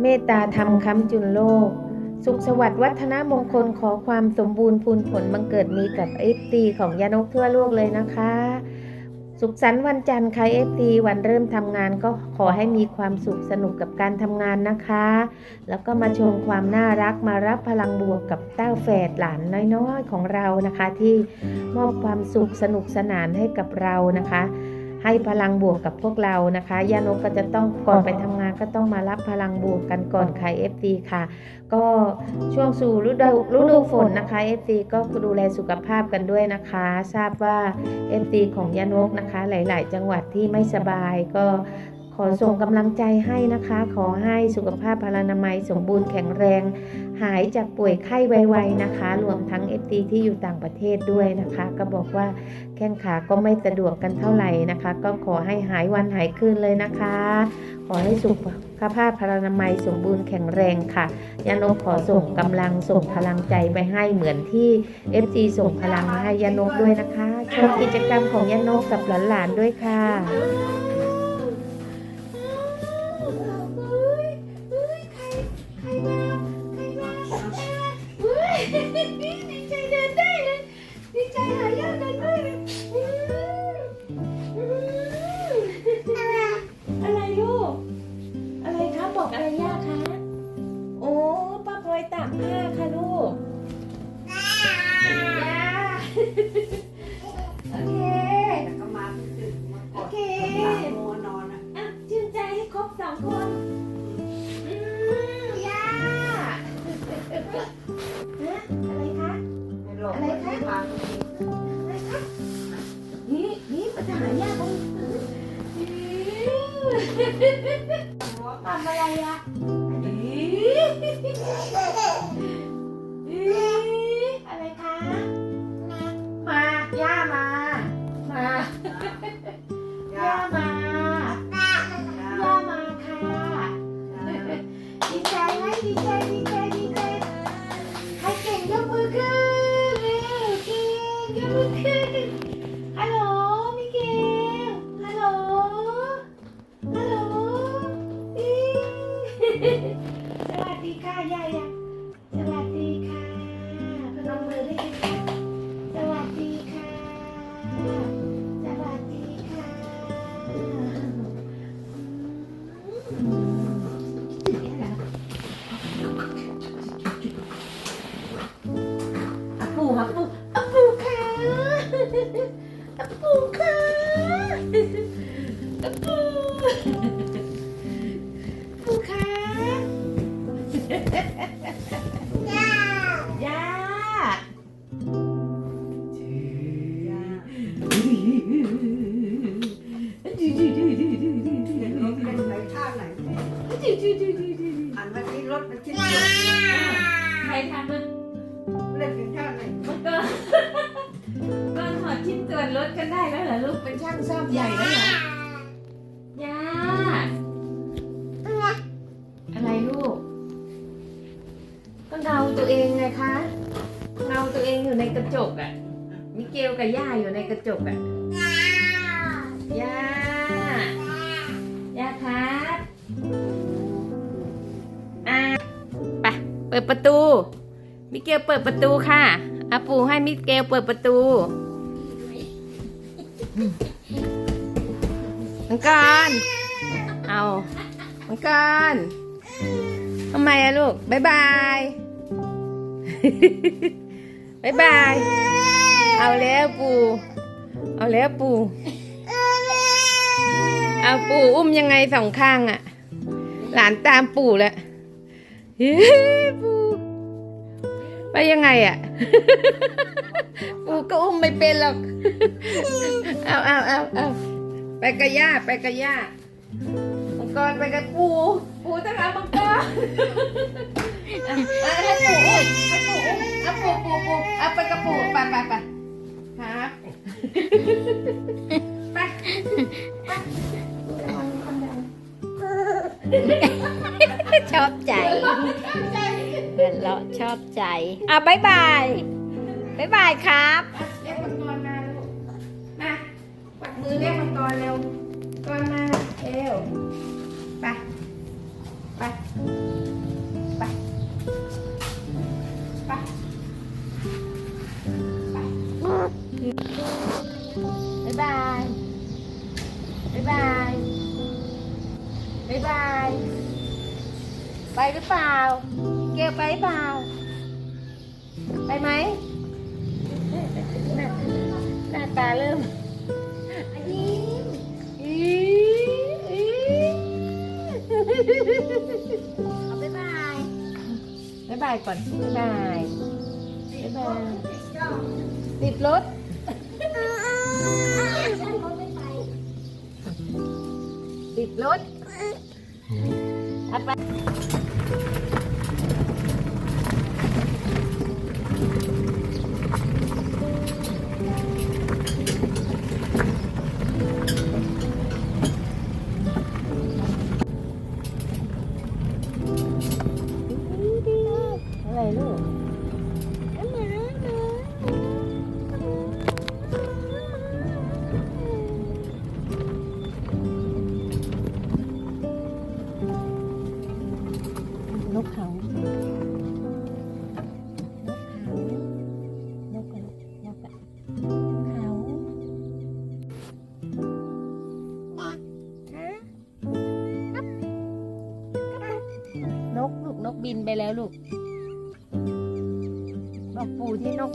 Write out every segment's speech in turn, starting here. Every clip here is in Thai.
เมตตาธรรมค้ำจุนโลก สุขสวัสดิ์วัฒนมงคลขอความสมบูรณ์พูนผลบังเกิดมีกับเอฟตีของยานกทั่วโลกเลยนะคะ สุขสันต์วันจันทร์ค่ะเอฟตีวันเริ่มทำงานก็ขอให้มีความสุขสนุกกับการทำงานนะคะ แล้วก็มาชมความน่ารักมารับพลังบวกกับเต้าแฝดหลานน้อยๆของเรานะคะ ที่มอบความสุขสนุกสนานให้กับเรานะคะ ให้พลังบวกกับพวกเรานะคะยานกก็จะต้องก่อนไปทำงานก็ต้องมารับพลังบวกกันก่อนค่ะ FD ค่ะ ก็ช่วงสู่ฤดูฤดูฝนนะคะ FD ก็ดูแลสุขภาพกันด้วยนะคะ ทราบว่า FD ของยานกนะคะ หลาย ๆ จังหวัดที่ไม่สบายก็ ขอส่งกำลังใจให้นะคะ ขอให้สุขภาพพลานามัยสมบูรณ์แข็งแรง หายจากป่วยไข้ไวๆนะคะ รวมทั้ง FD ที่อยู่ต่างประเทศด้วยนะคะ ก็บอกว่าแข้งขาก็ไม่สะดวกกันเท่าไหร่นะคะ ก็ขอให้หายวันหายคืนเลยนะคะ ขอให้สุขภาพพลานามัยสมบูรณ์แข็งแรงค่ะยานกขอส่งกำลังส่งพลังใจไปให้เหมือนที่ FG ส่งพลังมาให้ยานกด้วยนะคะชมกิจกรรมของยานกกับหลานๆด้วยค่ะ ลูกเป็นช่างซ่อมใหญ่แล้วเหรอย่า อะไรลูก ก็เงาตัวเองไงคะ เงาตัวเองอยู่ในกระจกอะ่ะ มิเกลกับย่าอยู่ในกระจกอะ่ะ ย่า ย่าครับอะไปเปิดประตู มิเกลเปิดประตูค่ะอาปูให้มิเกลเปิดประตู มังกรเอามังกรทำไมอะลูกบายบายบายบาย เอาแล้วปูเอาแล้วปูเอาปู่อุ้มยังไงสองข้างอะหลานตามปู่แล้วเฮ้ยปู่ไปยังไงอะปู่ก็อุ้มไม่เป็นหรอก เอาเอาเอาเอา ไปกับย่าไปกับย่ามังกรไปกับปู่ปู่ต้องเอามังกรอะอะให้ปู่อุ้มให้ปู่อุ้มเอาปู่ปู่ปู่เอาไปกับปู่ไปไปไปครับไปชอบใจเพื่อนเลาะชอบใจอะบายบายบายบายครับเรียกมังกรมาลูกมาปัก มือเรียกมังกรเร็วก่อนมาเอวไปไปไปไปไปบ๊ายบายบ๊ายบายบ๊ายบายไปหรือเปล่า เกลไปเปล่า ไปไหมหน้าตาเริ่ม บ๊ายบายก่อนบ๊ายบายบ๊ายบายติดรถติดรถเอาไป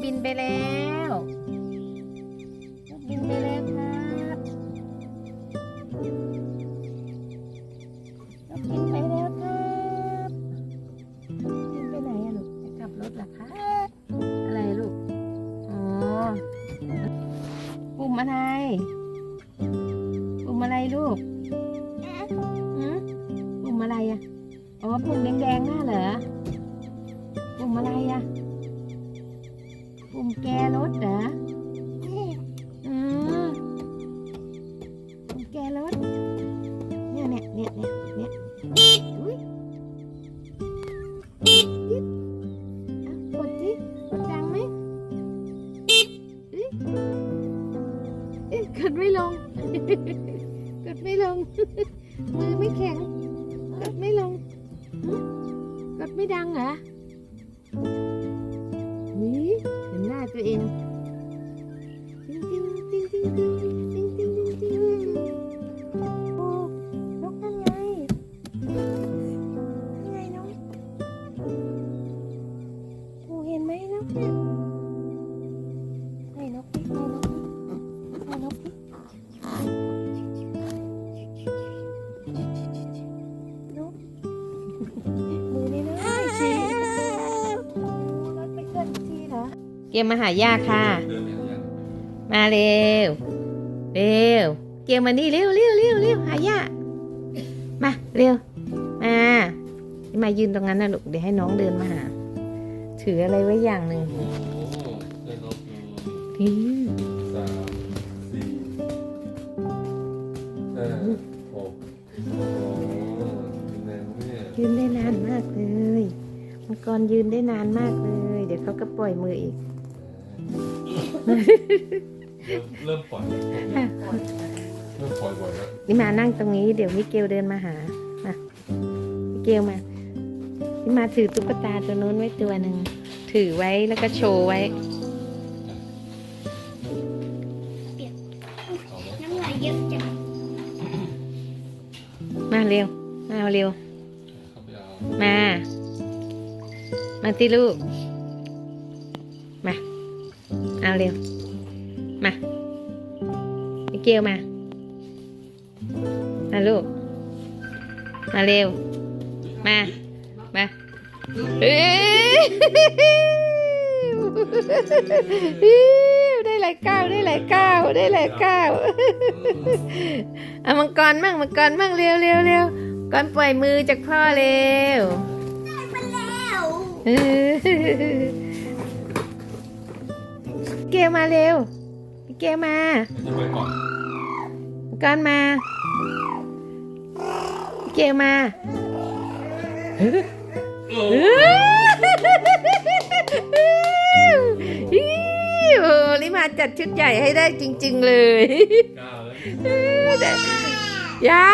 บินไปแล้วนกบินไปแล้วครับนกบินไปแล้วครับบินไปไหนอะลูกจะกลับรถเหรอคะอะไรลูกอ๋อปุ่มอะไร ปุ่มอะไรลูกหืมปุ่มอะไรอะอ๋อปุ่มแดงๆน่าเหรอ หึกดไม่ดังเหรอนี่เห็นหน้าตัวเอง เกมมาหายาค่ะ มาเร็ว เร็ว เกมมานี่เร็วเร็วเร็วเร็วหายามาเร็ว มา มายืนตรงนั้นนะลูก เดี๋ยวให้น้องเดินมาหา ถืออะไรไว้อย่างหนึ่งนี่สามสี่ห้าหกโอ้โหยังไงวะเนี่ยยืนได้นานมากเลย มังกรยืนได้นานมากเลย เดี๋ยวเขาก็ปล่อยมืออีก เริ่มปล่อยเริ่มปล่อยบ่อยแล้วนี่มานั่งตรงนี้เดี๋ยวมิเกลเดินมาหามามิเกลมานี่มาถือตุ๊กตาตัวนู้นไว้ตัวหนึ่งถือไว้แล้วก็โชว์ไว้มน้ำลายเยอะจังมาเร็วมาเร็ว มา มาที่ลูก เอาเร็ว มามิเกลมา มาลูก มาเร็ว มา มาเอ้ยได้หลายก้าวได้หลายก้าวได้หลายก้าวเอามังกรมั่งมังกรมั่งเร็วเร็วเร็วก่อนปล่อยมือจากพ่อเร็วเออ เกลมาเร็วเกลมาจะไปก่อนก่อนมาเกลมาโอ้เออโอ้ลิมาจัดชุดใหญ่ให้ได้จริง ๆ เลยก้าวแล้วย่า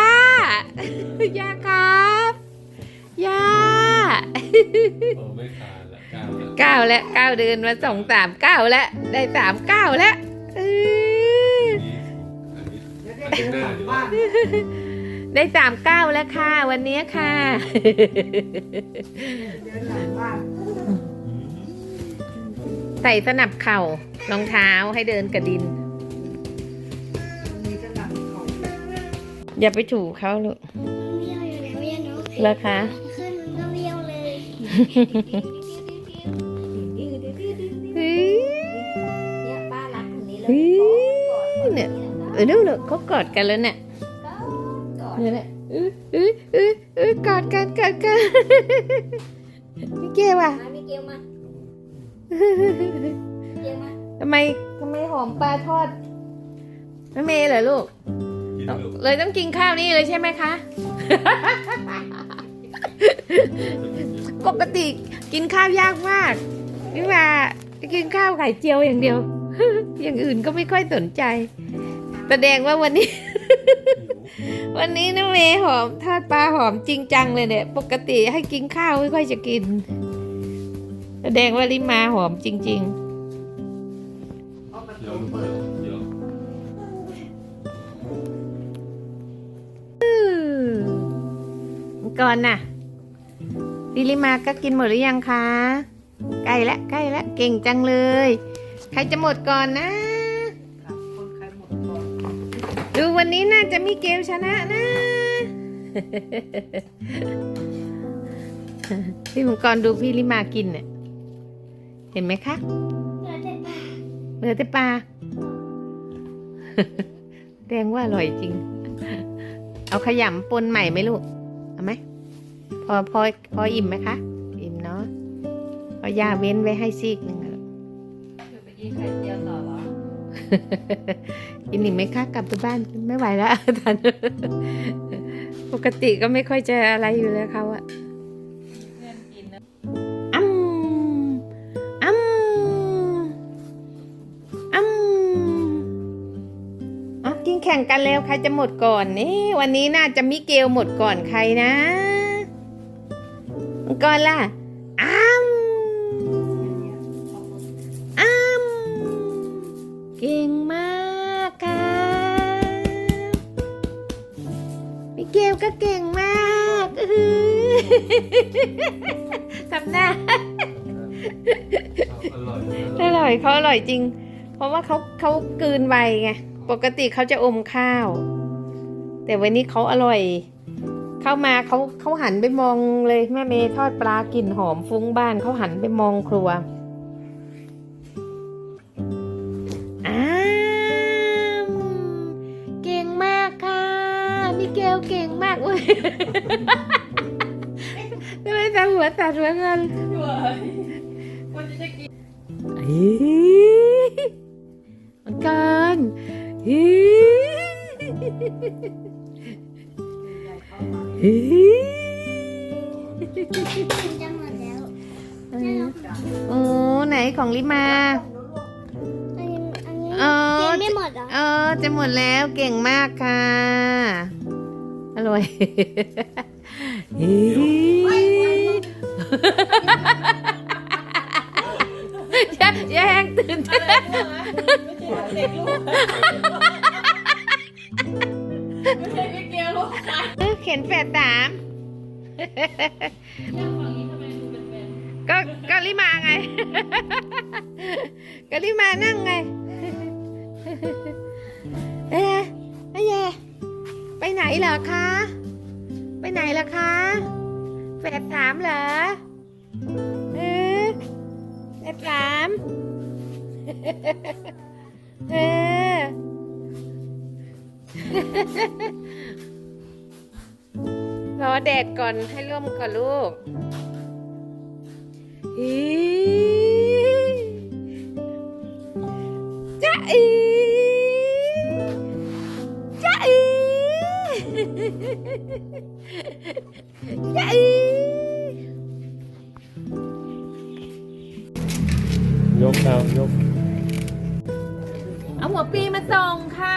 ย่าครับย่า เก้าแล้วเก้าเดินมาสองสามเก้าแล้วได้สามเก้าแล้วเอออันนี้เดี๋ยวแต่งหน้าดีกว่าได้สามเก้าแล้วค่ะ วันนี้ค่ะเดินหลังบ้านใส่สนับเข่ารองเท้าให้เดินกระดินมีกระดับเขาอย่าไปถูเขาลูกเบี้ยวอยู่แล้วเนี่ยเนาะแล้วคะขึ้นมันก็เบี้ยวเลย รักคนนี้เลยเฮ้ยกอดเนี่ยเออดูลูกเขากอดกันแล้วเนี่ยกอดเนี่ยแหละเออเออเออเออกอดกันกอดกันพี่เกว่ะมามิเกลมาเกลมาทำไมทำไมหอมปลาทอดแม่เมย์เหรอลูกกินลูก เลยต้องกินข้าวนี่เลยใช่ไหมคะ ปกติกินข้าวยากมากพี่ว่าจะกินข้าวไข่เจียวอย่างเดียว อย่างอื่นก็ไม่ค่อยสนใจ แสดงว่าวันนี้ วันนี้น้องเมย์หอมทอดปลาหอมจริงจังเลยเนี่ย ปกติให้กินข้าวไม่ค่อยจะกิน แสดงว่าลิมาหอมจริงเอาประเดี๋ยตูวลูกเปิดเดี๋ยวๆก่อนน่ะลิลิมาก็กินหมดหรือยังคะ ใกล้ละใกล้ละเก่งจังเลย ใครจะหมดก่อนนะค่ะคนใครหมดก่อนดูวันนี้น่าจะมีเกมชนะนะ พี่มังกรดูพี่ลิมากินเนี่ยเห็นไหมคะเหลือแต่ปากเหลือแต่ปลาแดงว่าอร่อยจริง เอาขยำปนใหม่ไหมลูก เอาไหม พอพอพออิ่มไหมคะ อิ่มเนาะพอย่าเว้นไว้ให้ซีกหนึ่งอะไป กินไข่เจียวต่อเหรอกินอีกไหมคะกลับไปบ้านไม่ไหวแล้วทันปกติก็ไม่ค่อยจะอะไรอยู่แล้วเขาอะเพื่อนกินนะอ้ำอ้ำอ้ำอะกินแข่งกันแล้วใครจะหมดก่อนนี่วันนี้น่าจะมิเกลหมดก่อนใครนะมังก่อนล่ะ ร่อยเขาอร่อยจริง เพราะว่าเขาเขากลืนไวไง ปกติเขาจะอมข้าว แต่วันนี้เขาอร่อย เข้ามาเขาเขาหันไปมองเลยแม่เมย์ทอดปลากลิ่นหอมฟุ้งบ้านเขาหันไปมองครัวอ้ามเก่งมากค่ะมิเกลเก่งมากเว้ยทำไมตาหัวตัดหัวเงินด้วยคนจะจะกิน เฮ้ยมังกรเฮ้ยเฮ้ยกินจะหมดแล้วโอ้ไหนของลิมาอันนี้อันนี้เออกินไม่หมดเหรอเออจะหมดแล้วเก่งมากค่ะ อร่อยเฮ้ย อย่าอย่าแห้งตื่นเต้นไม่ใช่เด็กลูกไม่ใช่พี่เกลลูกค่ะเข็นแปดสามย่างฝั่งนี้ทำไมดูเป็นแบนก็ก็ลิมาไงก็ลิมานั่งไงเอ๊ะเอ๊ะไปไหนเหรอคะ ไปไหนล่ะคะแปดสามเหรอเออ แปดสามเออรอแดดก่อนให้ร่มก่อนลูกอีจ้าอีจ้าอีจ้าอี ยกดาวยก เอาหัวปีมาส่งค่ะ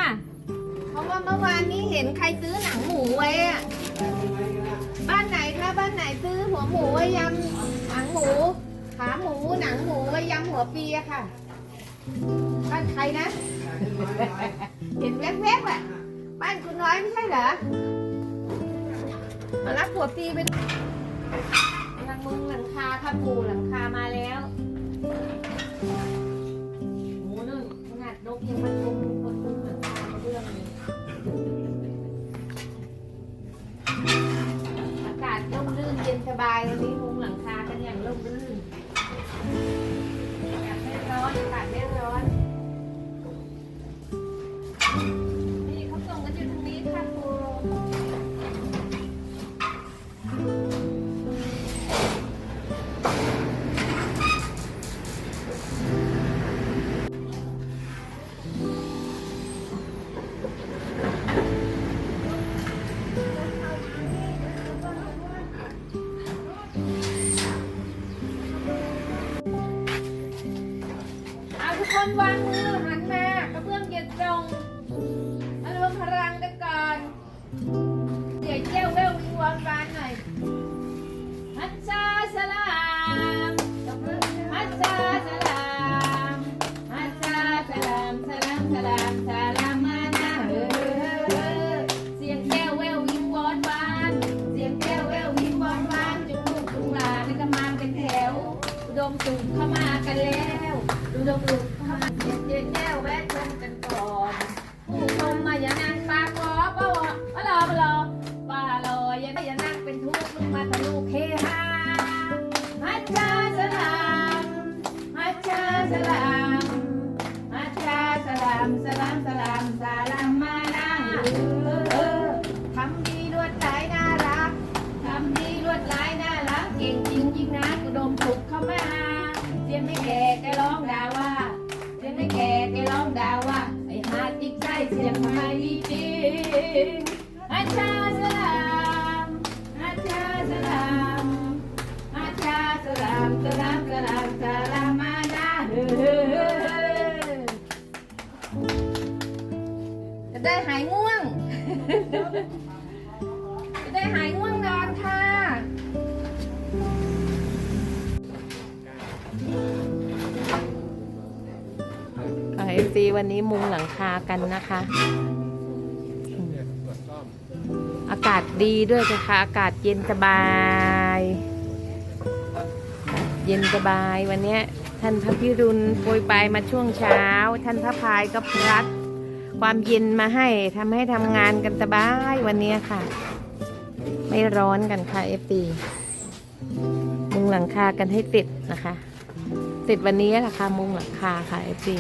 เพราะว่าเมื่อวานนี้เห็นใครซื้อหนังหมูไว้อะบ้านไหนคะบ้านไหนซื้อหัวหมูไว้ยำหนังหมู ขาหมูหนังหมูไว้ยำหัวปีอะค่ะ บ้านใครนะ เห็นแวบๆอะบ้านคุณน้อยไม่ใช่เหรอมารับหัวปีไปหลังมึงหลังคาค่ะปูหลังคามาแล้ว โอ้นั่นขาดนกยังมาชมคนหมือนาเรื่องอากาศร่มรื่นเย็นสบายวันนี้มุงหลังคากันอย่างร่มรื่น จะได้หายง่วง จะได้หายง่วงนอนค่ะ เอซีวันนี้มุงหลังคากันนะคะากาศดีด้วยนะคะอากาศเย็นสบาย เย็นสบายวันนี้ท่านพระพิรุณโปรยไปมาช่วงเช้า ท่านพระพายก็พลัด ความเย็นมาให้ทำให้ทำงานกันสบายวันนี้ค่ะ ไม่ร้อนกันค่ะเอฟปีมุงหลังคากันให้ติดนะคะ ติดวันนี้แหละค่ะมุงหลังคาค่ะเอฟปี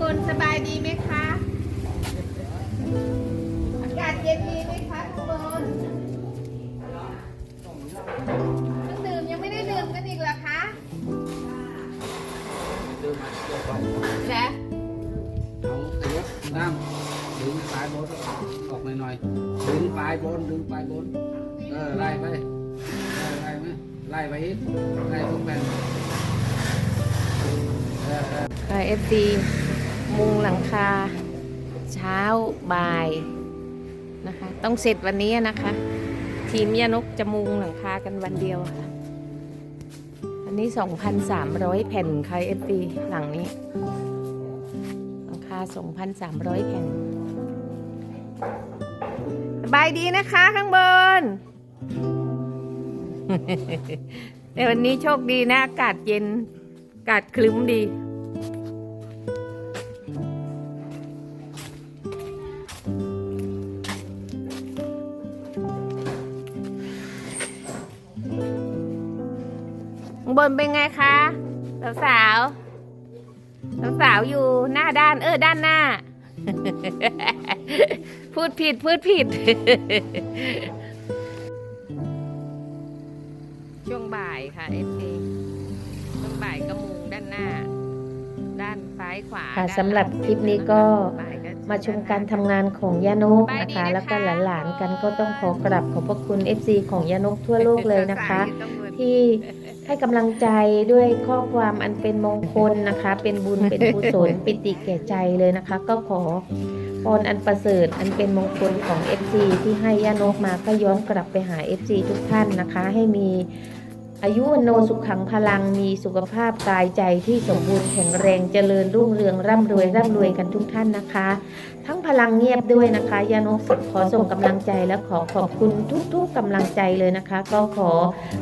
บนสบายดีไหมคะ ไว้ถ่ายรูปนถ่เอฟซีมุงหลังคา เช้าบ่ายนะคะ ต้องเสร็จวันนี้นะคะ ทีมยานกจะมุงหลังคากันวันเดียวค่ะ อันนี้ 2,300 แผ่นค่เอฟซีหลังนี้ หลังคา 2,300 แผ่นบายดีนะคะข้างบน แต่วันนี้โชคดีนะ อากาศเย็น อากาศคลึ้มดี บนเป็นไงคะ สาวสาวสาวสาวอยู่หน้าด้าน เออ ด้านหน้า พูดผิด พูดผิดายค่ะเอฟซีช่วงบ่ายก็มุงด้านหน้า ด้านซ้ายขวาค่ะด้านสำหรับคลิปนี้ก็บ่ายก็มาชมการทำงานของย่านกนะคะ แล้วก็หลานๆกันก็ต้องขอกราบขอบพระคุณ FC ของย่านกทั่วโลกเลยนะคะ ที่ให้กำลังใจด้วยข้อความอันเป็นมงคลนะคะ เป็นบุญเป็นกุศลปิติแก่ใจเลยนะคะ ก็ขอพรอันประเสริฐอันเป็นมงคลของ FC ที่ให้ย่านกมาก็ย้อนกลับไปหา FC ทุกท่านนะคะ ให้มี อายุวันโนสุขขังพลังมีสุขภาพกายใจที่สมบูรณ์แข็งแรงเจริญรุ่งเรืองร่ำรวยร่ำรวยกันทุกท่านนะคะ ทั้งพลังเงียบด้วยนะคะ ยานกขอส่งกำลังใจและขอขอบคุณทุกๆกำลังใจเลยนะคะ ก็ขอ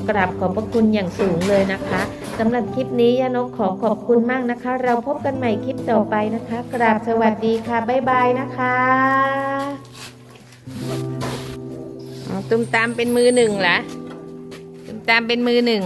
กราบขอบพระคุณอย่างสูงเลยนะคะสำหรับคลิปนี้ยานกขอขอบคุณมากนะคะ เราพบกันใหม่คลิปต่อไปนะคะ กราบสวัสดีค่ะบ๊ายบายนะคะตุ้มตามเป็นมือหนึ่งเหรอ ตามเป็นมือหนึ่ง